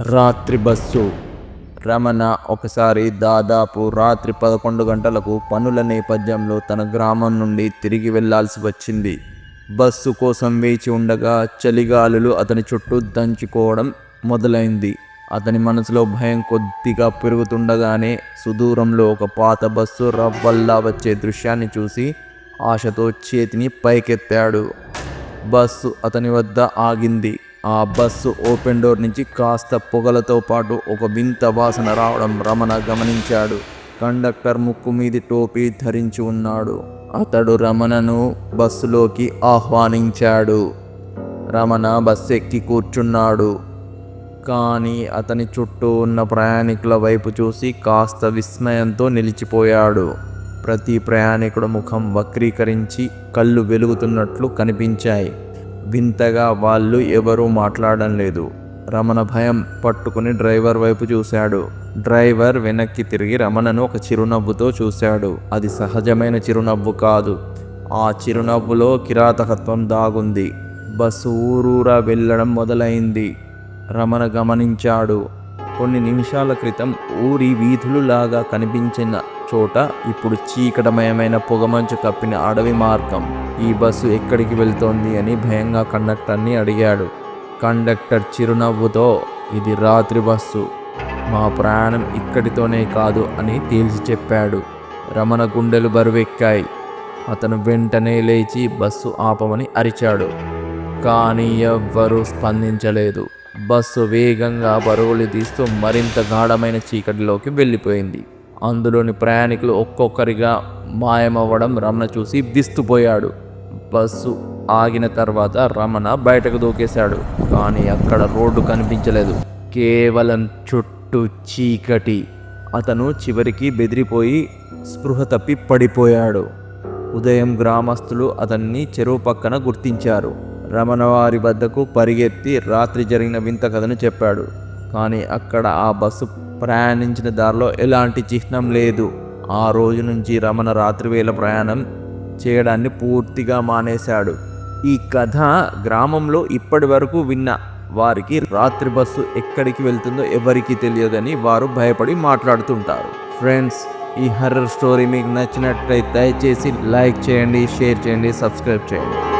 రాత్రి బస్సు. రమణ ఒకసారి దాదాపు రాత్రి పదకొండు గంటలకు పనుల నేపథ్యంలో తన గ్రామం నుండి తిరిగి వెళ్ళాల్సి వచ్చింది. బస్సు కోసం వేచి ఉండగా చలిగాలులు అతని చుట్టూ దంచుకోవడం మొదలైంది. అతని మనసులో భయం కొద్దిగా పెరుగుతుండగానే సుదూరంలో ఒక పాత బస్సు రవ్వల్లా వచ్చే దృశ్యాన్ని చూసి ఆశతో చేతిని పైకెత్తాడు. బస్సు అతని వద్ద ఆగింది. ఆ బస్సు ఓపెన్ డోర్ నుంచి కాస్త పొగలతో పాటు ఒక వింత వాసన రావడం రమణ గమనించాడు. కండక్టర్ ముక్కు మీది టోపీ ధరించి ఉన్నాడు. అతడు రమణను బస్సులోకి ఆహ్వానించాడు. రమణ బస్సు ఎక్కి కూర్చున్నాడు. కానీ అతని చుట్టూ ఉన్న ప్రయాణికుల వైపు చూసి కాస్త విస్మయంతో నిలిచిపోయాడు. ప్రతి ప్రయాణికుడు ముఖం వక్రీకరించి కళ్ళు వెలుగుతున్నట్లు కనిపించాయి. వింతగా వాళ్ళు ఎవరూ మాట్లాడడం లేదు. రమణ భయం పట్టుకుని డ్రైవర్ వైపు చూశాడు. డ్రైవర్ వెనక్కి తిరిగి రమణను ఒక చిరునవ్వుతో చూశాడు. అది సహజమైన చిరునవ్వు కాదు. ఆ చిరునవ్వులో కిరాతకత్వం దాగుంది. బస్సు ఊరూరా వెళ్ళడం మొదలైంది. రమణ గమనించాడు. కొన్ని నిమిషాల క్రితం ఊరి వీధులు లాగా కనిపించిన చోట ఇప్పుడు చీకటమయమైన పొగమంచు కప్పిన అడవి మార్గం. ఈ బస్సు ఎక్కడికి వెళ్తోంది అని భయంగా కండక్టర్ని అడిగాడు. కండక్టర్ చిరునవ్వుతో ఇది రాత్రి బస్సు. మా ప్రయాణం ఇక్కడితోనే కాదు అని తేల్చి చెప్పాడు. రమణ గుండెలు బరువెక్కాయి. అతను వెంటనే లేచి బస్సు ఆపమని అరిచాడు. కానీ ఎవ్వరూ స్పందించలేదు. బస్సు వేగంగా బరువులు తీస్తూ మరింత గాఢమైన చీకటిలోకి వెళ్ళిపోయింది. అందులోని ప్రయాణికులు ఒక్కొక్కరిగా మాయమవ్వడం రమణ చూసి విస్తుపోయాడు. బస్సు ఆగిన తర్వాత రమణ బయటకు దూకేశాడు కానీ అక్కడ రోడ్డు కనిపించలేదు. కేవలం చుట్టూ చీకటి. అతను చివరికి బెదిరిపోయి స్పృహ తప్పి పడిపోయాడు. ఉదయం గ్రామస్తులు అతన్ని చెరువు పక్కన గుర్తించారు. రమణ వారి వద్దకు పరిగెత్తి రాత్రి జరిగిన వింత కథను చెప్పాడు. కానీ అక్కడ ఆ బస్సు ప్రయాణించిన దారిలో ఎలాంటి చిహ్నం లేదు. ఆ రోజు నుంచి రమణ రాత్రివేళ ప్రయాణం చేయడాన్ని పూర్తిగా మానేశాడు. ఈ కథ గ్రామంలో ఇప్పటి వరకు విన్న వారికి రాత్రి బస్సు ఎక్కడికి వెళ్తుందో ఎవరికీ తెలియదని వారు భయపడి మాట్లాడుతుంటారు. ఫ్రెండ్స్ ఈ హర్రర్ స్టోరీ మీకు నచ్చినట్లయితే దయచేసి లైక్ చేయండి షేర్ చేయండి సబ్స్క్రైబ్ చేయండి.